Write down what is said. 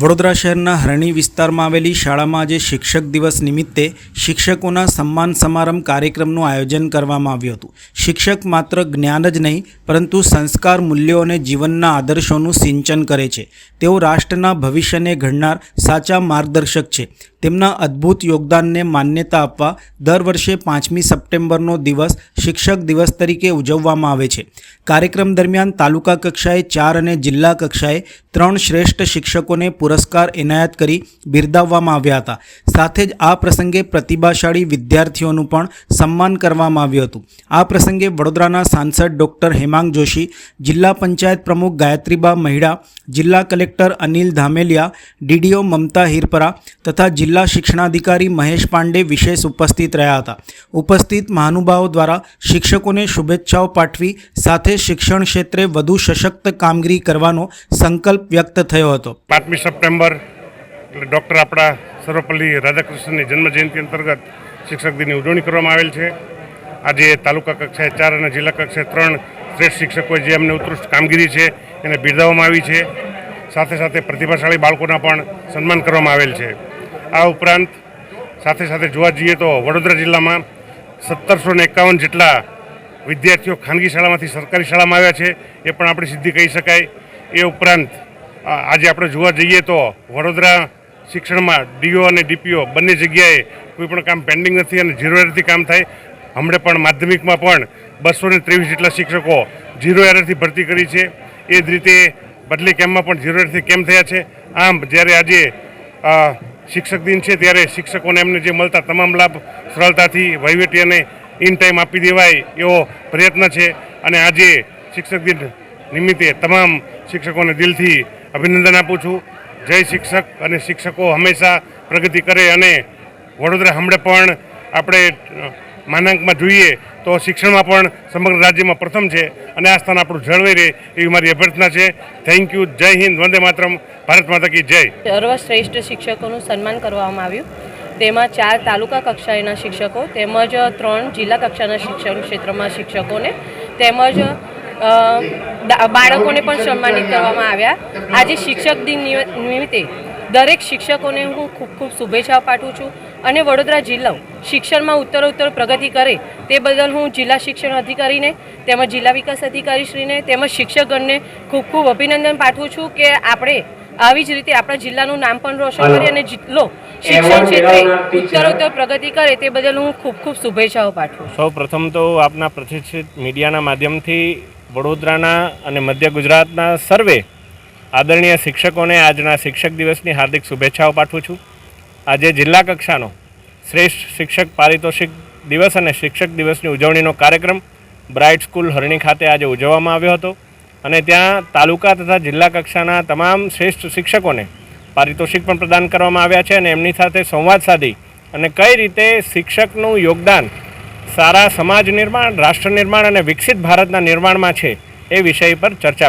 વડોદરા શહેરના હરણી વિસ્તારમાં આવેલી શાળામાં આજે શિક્ષક દિવસ નિમિત્તે શિક્ષકોના સન્માન સમારંભ કાર્યક્રમનું આયોજન કરવામાં આવ્યું હતું. શિક્ષક માત્ર જ્ઞાન જ નહીં, પરંતુ સંસ્કાર, મૂલ્યો અને જીવનના આદર્શોનું સિંચન કરે છે. તેઓ રાષ્ટ્રના ભવિષ્યને ઘડનાર સાચા માર્ગદર્શક છે. તેમના અદ્ભુત યોગદાનને માન્યતા આપવા દર વર્ષે પાંચમી સપ્ટેમ્બરનો દિવસ શિક્ષક દિવસ તરીકે ઉજવવામાં આવે છે. કાર્યક્રમ દરમિયાન તાલુકા કક્ષાએ ચાર અને જિલ્લા કક્ષાએ ત્રણ શ્રેષ્ઠ શિક્ષકોને પુરસ્કાર એનાયત કરી બિરદાવવામાં આવ્યા હતા. સાથે જ આ પ્રસંગે પ્રતિભાશાળી વિદ્યાર્થીઓનું પણ સન્માન કરવામાં આવ્યું હતું. આ પ્રસંગે વડોદરાના સાંસદ ડૉક્ટર હેમાંગ જોશી, જિલ્લા પંચાયત પ્રમુખ ગાયત્રીબા મહિડા, જિલ્લા કલેક્ટર અનિલ ધામેલિયા, ડીડીઓ મમતા હિરપરા તથા જિલ્લા શિક્ષણાધિકારી મહેશ પાંડે વિશેષ ઉપસ્થિત રહ્યા હતા. ઉપસ્થિત મહાનુભાવો દ્વારા શિક્ષકોને શુભેચ્છાઓ પાઠવી સાથે શિક્ષણ ક્ષેત્રે વધુ સશક્ત કામગીરી કરવાનો સંકલ્પ વ્યક્ત થયો હતો. સપ્ટેમ્બર, એટલે ડૉક્ટર આપણા સર્વપલ્લી રાધાકૃષ્ણની જન્મજયંતિ અંતર્ગત શિક્ષક દિનની ઉજવણી કરવામાં આવેલ છે. આજે તાલુકા કક્ષાએ ચાર અને જિલ્લા કક્ષાએ ત્રણ શ્રેષ્ઠ શિક્ષકોએ જે અમને ઉત્કૃષ્ટ કામગીરી છે એને બિરદાવવામાં આવી છે. સાથે સાથે પ્રતિભાશાળી બાળકોના પણ સન્માન કરવામાં આવેલ છે. આ ઉપરાંત સાથે સાથે જોવા જઈએ તો વડોદરા જિલ્લામાં સત્તરસો ને એકાવન જેટલા વિદ્યાર્થીઓ ખાનગી શાળામાંથી સરકારી શાળામાં આવ્યા છે, એ પણ આપણી સિદ્ધિ કહી શકાય. એ ઉપરાંત આજે આપણે જોવા જઈએ તો વડોદરા શિક્ષણમાં ડીઓ અને ડીપીઓ બંને જગ્યાએ કોઈ પણ કામ પેન્ડિંગ નથી અને ઝીરો એરથી કામ થાય. હમણાં પણ માધ્યમિકમાં પણ બસો ને ત્રેવીસ જેટલા શિક્ષકો ઝીરો એરથી ભરતી કરી છે. એ જ રીતે બદલી કેમ્પમાં પણ ઝીરો એરથી કેમ થયા છે? આમ જ્યારે આજે શિક્ષક દિન છે ત્યારે શિક્ષકોને એમને જે મળતા તમામ લાભ સરળતાથી વહીવટી અને ઇન ટાઈમ આપી દેવાય એવો પ્રયત્ન છે. અને આજે શિક્ષક દિન નિમિત્તે તમામ શિક્ષકોને દિલથી અભિનંદન આપું છું. જય શિક્ષક અને શિક્ષકો હંમેશા પ્રગતિ કરે અને વડોદરા હમણાં પણ આપણે માનાંકમાં જોઈએ તો શિક્ષણમાં પણ સમગ્ર રાજ્યમાં પ્રથમ છે અને આ સ્થાન આપણું જળવાઈ રહે એવી મારી અભ્યર્થના છે. થેન્ક યુ જય હિન્દ. વંદે માતરમ. ભારત માતા કી જય. સર્વશ્રેષ્ઠ શિક્ષકોનું સન્માન કરવામાં આવ્યું. તેમાં ચાર તાલુકા કક્ષાએના શિક્ષકો, તેમજ ત્રણ જિલ્લા કક્ષાના શિક્ષણ ક્ષેત્રમાં શિક્ષકોને, તેમજ બાળકોને પણ સન્માનિત કરવામાં આવ્યા. આજે શિક્ષક દિન નિમિત્તે દરેક શિક્ષકોને હું ખૂબ ખૂબ શુભેચ્છાઓ પાઠવું છું અને વડોદરા જિલ્લો શિક્ષણમાં ઉત્તરોત્તર પ્રગતિ કરે તે બદલ હું જિલ્લા શિક્ષણ અધિકારીને તેમજ જિલ્લા વિકાસ અધિકારીશ્રીને તેમજ શિક્ષકગણને ખૂબ ખૂબ અભિનંદન પાઠવું છું કે આપણે આવી જ રીતે આપણા જિલ્લાનું નામ પણ રોશન કરે અને જિલ્લો શિક્ષણ ક્ષેત્રે ઉત્તરોત્તર પ્રગતિ કરે તે બદલ હું ખૂબ ખૂબ શુભેચ્છાઓ પાઠવું છું. સૌ પ્રથમ તો આપના પ્રતિષ્ઠિત મીડિયાના માધ્યમથી વડોદરાના અને મધ્ય ગુજરાતના સર્વે આદરણીય શિક્ષકોને આજના શિક્ષક દિવસની હાર્દિક શુભેચ્છાઓ પાઠવું છું. આજે જિલ્લા કક્ષાનો શ્રેષ્ઠ શિક્ષક પારિતોષિક દિવસ અને શિક્ષક દિવસની ઉજવણીનો કાર્યક્રમ બ્રાઇટ સ્કૂલ હરણી ખાતે આજે ઉજવવામાં આવ્યો હતો. અને ત્યાં તાલુકા તથા જિલ્લા કક્ષાના તમામ શ્રેષ્ઠ શિક્ષકોને પારિતોષિક પણ પ્રદાન કરવામાં આવ્યા છે અને એમની સાથે સંવાદ સાધી અને કઈ રીતે શિક્ષકનું યોગદાન સારા સમાજ નિર્માણ, રાષ્ટ્ર નિર્માણ અને વિકસિત ભારતના નિર્માણમાં છે એ વિષય પર ચર્ચા